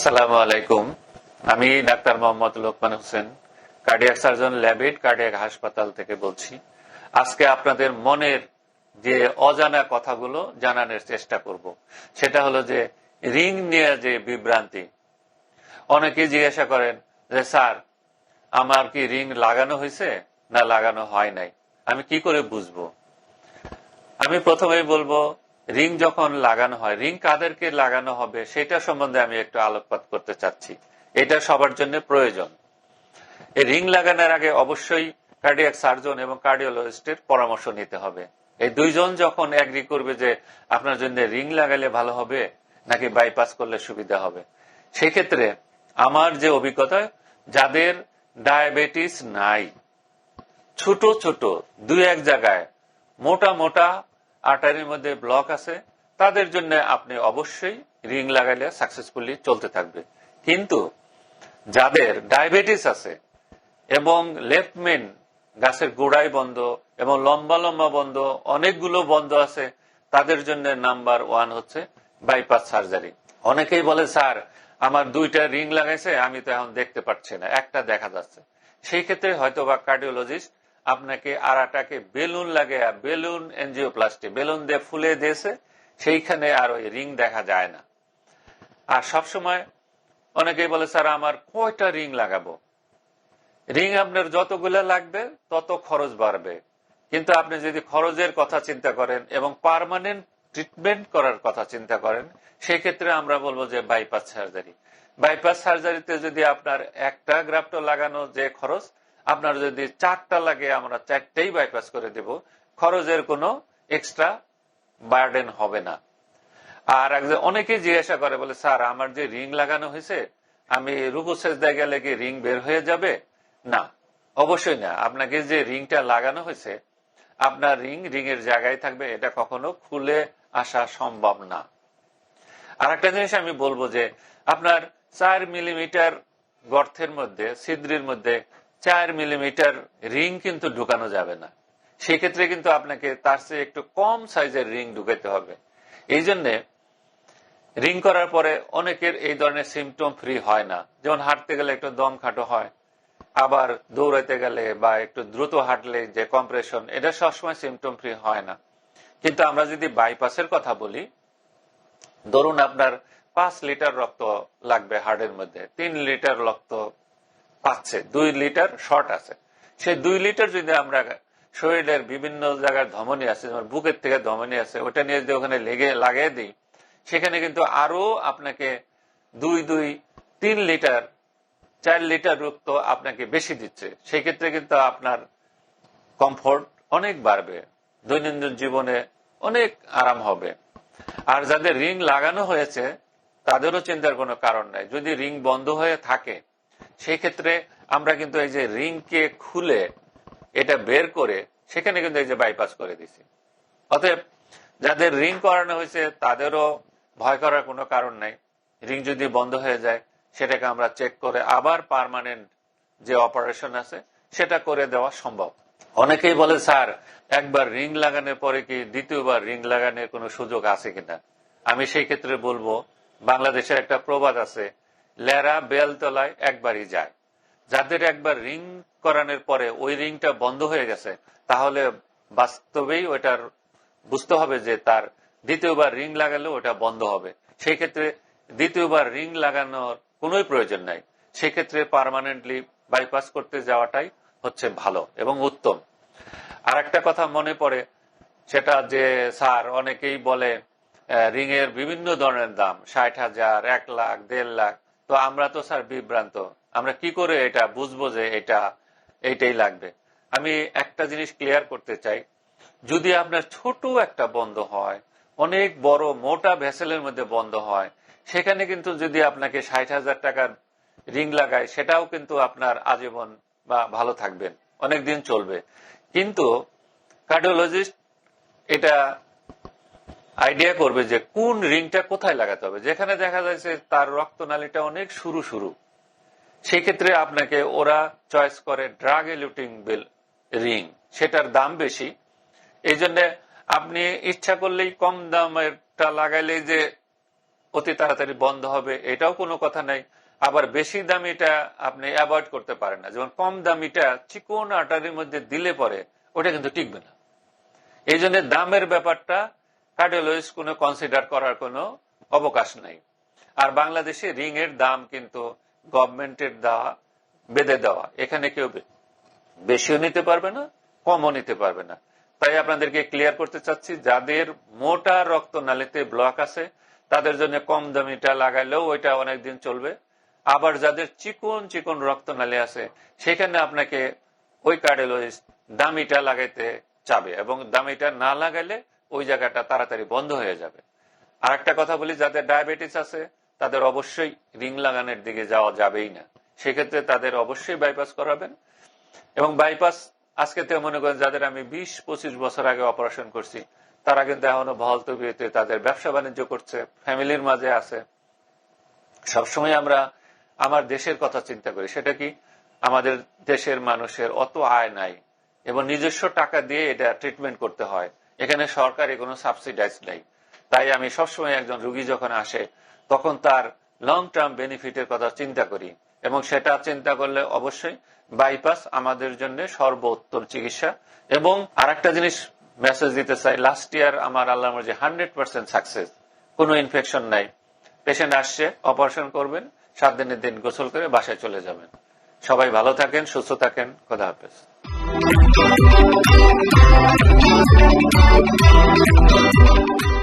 আসসালামু আলাইকুম। আমি doctor Mohammad Lokman Hossain cardiac surgeon Labaid cardiac হাসপাতাল থেকে বলছি। আজকে আপনাদের মনের যে অজানা কথাগুলো জানানোর চেষ্টা করব। সেটা হলো যে, রিং নিয়ে যে বিভ্রান্তি। অনেকে জিজ্ঞাসা করেন যে, স্যার, আমার কি রিং লাগানো হয়েছে না লাগানো হয় নাই? আমি কি করে বুঝব? আমি প্রথমেই বলব রিং যখন লাগানো হয়, রিং কাদেরকে লাগানো হবে সেটা সম্বন্ধে আমি একটু আলোকপাত করতে চাচ্ছি। এটা সবার জন্য প্রয়োজন। এই রিং লাগানোর আগে অবশ্যই কার্ডিয়াক সার্জন এবং কার্ডিওলজিস্টের পরামর্শ নিতে হবে। এই দুইজন যখন এগ্রি করবে যে আপনার জন্য রিং লাগালে ভালো হবে, নাকি বাইপাস করলে সুবিধা হবে। সেই ক্ষেত্রে আমার যে অভিজ্ঞতা, যাদের ডায়াবেটিস নাই, ছোট ছোট, দুই এক জায়গায়, মোটা মোটা আর্টারির মধ্যে ব্লক আছে, তাদের জন্য আপনি অবশ্যই রিং লাগাইলে সাকসেসফুলি চলতে থাকবে। কিন্তু যাদের ডায়াবেটিস আছে এবং লেফট মেন গাছের গোড়ায় বন্ধ এবং লম্বা লম্বা বন্ধ, অনেকগুলো বন্ধ আছে, তাদের জন্য নাম্বার ওয়ান হচ্ছে বাইপাস সার্জারি অনেকেই বলে, স্যার, আমার দুইটা রিং লাগাইছে, আমি তো এখন দেখতে পাচ্ছি না, একটা দেখা যাচ্ছে। সেই ক্ষেত্রে হয়তো বা কার্ডিওলজিস্ট আপনাকে আরাটাকে বেলুন লাগে বেলুন, এনজিওপ্লাস্টি বেলুন দিয়ে ফুলে দিয়েছে, সেইখানে আর ওই রিং দেখা যায় না। আর সবসময় অনেকেই বলে, স্যার, আমার কয়টা রিং লাগাবো? রিং আপনার যতগুলো লাগবে, তত খরচ বাড়বে। কিন্তু আপনি যদি খরচের কথা চিন্তা করেন এবং পারমানেন্ট ট্রিটমেন্ট করার কথা চিন্তা করেন সেই ক্ষেত্রে আমরা বলব যে বাইপাস সার্জারি। বাইপাস সার্জারিতে যদি আপনার একটা গ্রাফটো লাগানো যে খরচ আপনার যদি চারটা লাগে, আমরা চারটেই বাইপাস করে দেব। খরচের কোনো এক্সট্রা বার্ডেন হবে না। আর একজন, অনেকেই জিজ্ঞাসা করে, বলে, স্যার, আমার যে রিং লাগানো হয়েছে, আমি রুকু সেজদা গেলে কি রিং বের হয়ে যাবে? না, অবশ্যই না। আপনাকে যে রিংটা লাগানো হয়েছে, আপনার রিং রিং এর জায়গায় থাকবে, এটা কখনো খুলে আসা সম্ভব না। আর একটা জিনিস আমি বলব যে, আপনার চার মিলিমিটার গর্তের মধ্যে, ছিদ্রির মধ্যে চার মিলিমিটার রিং কিন্তু ঢুকানো যাবে না। সেক্ষেত্রে কিন্তু আপনাকে তার চেয়ে একটু কম সাইজের রিং ঢুকাইতে হবে। এই জন্যে রিং করার পরে অনেকের এই ধরনের সিমটম ফ্রি হয় না। যেমন হাঁটতে গেলে একটু দম খাটো হয়, আবার দৌড়াইতে গেলে বা একটু দ্রুত হাঁটলে যে কম্প্রেশন এটা সবসময় সিমটম ফ্রি হয় না। কিন্তু আমরা যদি বাইপাসের কথা বলি, ধরুন আপনার পাঁচ লিটার রক্ত লাগবে হার্টের মধ্যে, তিন লিটার রক্ত পাচ্ছে, দুই লিটার শর্ট আছে। সেই দুই লিটার যদি আমরা শরীরের বিভিন্ন জায়গায় ধমনী আছে, যেমন বুকের থেকে ধমনী আছে ওটা নিয়ে যদি ওখানে লেগে, লাগিয়ে দিই, সেখানে কিন্তু আরও আপনাকে দুই দুই, তিন লিটার, চার লিটার রক্ত আপনাকে বেশি দিচ্ছে। সেই ক্ষেত্রে কিন্তু আপনার কমফোর্ট অনেক বাড়বে, দৈনন্দিন জীবনে অনেক আরাম হবে। আর যাদের রিং লাগানো হয়েছে, তাদেরও চিন্তার কোনো কারণ নাই। যদি রিং বন্ধ হয়ে থাকে সেই ক্ষেত্রে আমরা কিন্তু এই যে রিংকে খুলে এটা বের করে সেখানে কিন্তু এই যে বাইপাস করে দিছি। অতএব যাদের রিং করানো হয়েছে তাদেরও ভয় করার কোনো কারণ নাই। রিং যদি বন্ধ হয়ে যায়, সেটাকে আমরা চেক করে আবার পারমানেন্ট যে অপারেশন আছে, সেটা করে দেওয়া সম্ভব। অনেকেই বলে, স্যার, একবার রিং লাগানোর পরে কি দ্বিতীয়বার রিং লাগানোর কোনো সুযোগ আছে কিনা? আমি সেই ক্ষেত্রে বলব, বাংলাদেশের একটা প্রবাদ আছে লেরা বেলতলায় একবারই যায়। যাদের একবার রিং করানোর পরে ওই রিংটা বন্ধ হয়ে গেছে, তাহলে বাস্তবেই ওটার বুঝতে হবে যে তার দ্বিতীয়বার রিং লাগালে ওটা বন্ধ হবে। সেই ক্ষেত্রে দ্বিতীয়বার রিং লাগানোর কোন প্রয়োজন নাই। সেক্ষেত্রে পারমানেন্টলি বাইপাস করতে যাওয়াটাই হচ্ছে ভালো এবং উত্তম। আর একটা কথা মনে পড়ে, সেটা যে স্যার অনেকেই বলে রিং এর বিভিন্ন ধরনের দাম, ষাট হাজার, এক লাখ, দেড় লাখ তো আমরা তো, স্যার, বিভ্রান্ত। আমরা কি করে এটা বুঝব যে এটা এইটাই লাগবে? আমি একটা জিনিস ক্লিয়ার করতে চাই। যদি আপনার ছোট একটা বন্ধ হয়, অনেক বড় মোটা ভেসেলের মধ্যে বন্ধ হয়, সেখানে কিন্তু যদি আপনাকে ষাট হাজার টাকার রিং লাগায়, সেটাও কিন্তু আপনার আজীবন বা ভালো থাকবেন অনেক দিন চলবে। কিন্তু কার্ডিওলজিস্ট এটা আইডিয়া করবে যে কোন রিংটা কোথায় লাগাতে হবে। যেখানে দেখা যাচ্ছে তার রক্তনালীটা অনেক শুরু শুরু। সেক্ষেত্রে আপনাকে ওরা চয়েস করে ড্রাগ এলুটিং বিল রিং সেটার দাম বেশি। এই জন্য আপনি ইচ্ছা করলেই কম দামেরটা লাগাইলে যে অতি তাড়াতাড়ি বন্ধ হবে, এটাও কোনো কথা নাই। আবার বেশি দামিটা আপনি অ্যাভয়েড করতে পারেন না। যেমন কম দামিটা চিকন আটারির মধ্যে দিলে পরে ওটা কিন্তু টিকবে না। এই জন্য দামের ব্যাপারটা কার্ডিওলজিস্ট কোনো কনসিডার করার কোনো অবকাশ নাই। আর বাংলাদেশে রিং এর দাম কিন্তু গভর্নমেন্টের দেওয়া বেঁধে দেওয়া। এখানে কেউ বেশিও নিতে পারবে না, কমও নিতে পারবে না। তাই আপনাদেরকে ক্লিয়ার করতে চাচ্ছি, যাদের মোটা রক্তনালীতে ব্লক আছে, তাদের জন্য কম দামিটা লাগাইলেও ওইটা অনেকদিন চলবে। আবার যাদের চিকন চিকন রক্তনালী আছে, সেখানে আপনাকে ওই কার্ডিওলজিস্ট দামিটা লাগাইতে চাবে। এবং দামিটা না লাগাইলে ওই জায়গাটা তাড়াতাড়ি বন্ধ হয়ে যাবে। আর একটা কথা বলি, যাদের ডায়াবেটিস আছে, তাদের অবশ্যই রিং লাগানোর দিকে যাওয়া যাবেই না। সেক্ষেত্রে তাদের অবশ্যই বাইপাস করাবেন। এবং বাইপাস আজকে তো মনে করেন যাদের আমি বিশ, পঁচিশ বছর আগে অপারেশন করছি, তারা কিন্তু এখনও বহল তবিয়তে তাদের ব্যবসা বাণিজ্য করছে ফ্যামিলির মাঝে আছে। সবসময় আমরা আমার দেশের কথা চিন্তা করি। সেটা কি? আমাদের দেশের মানুষের অত আয় নাই এবং নিজস্ব টাকা দিয়ে এটা ট্রিটমেন্ট করতে হয়। এখানে সরকারি কোনো সাবসিডাইজ নেই। তাই আমি সবসময় একজন রুগী যখন আসে, তখন তার লং টার্ম বেনিফিটের কথা চিন্তা করি এবং সেটা চিন্তা করলে অবশ্যই বাইপাস আমাদের জন্য সর্বোত্তম চিকিৎসা। এবং আরেকটা জিনিস মেসেজ দিতে চাই লাস্ট ইয়ার আমার আল্লাহ যে হান্ড্রেড পার্সেন্ট সাকসেস কোনো ইনফেকশন নাই। পেশেন্ট আসছে অপারেশন করবেন, সাত দিনের দিন গোসল করে বাসায় চলে যাবেন। সবাই ভালো থাকেন, সুস্থ থাকেন, খোদা হাফেজ। Thank you.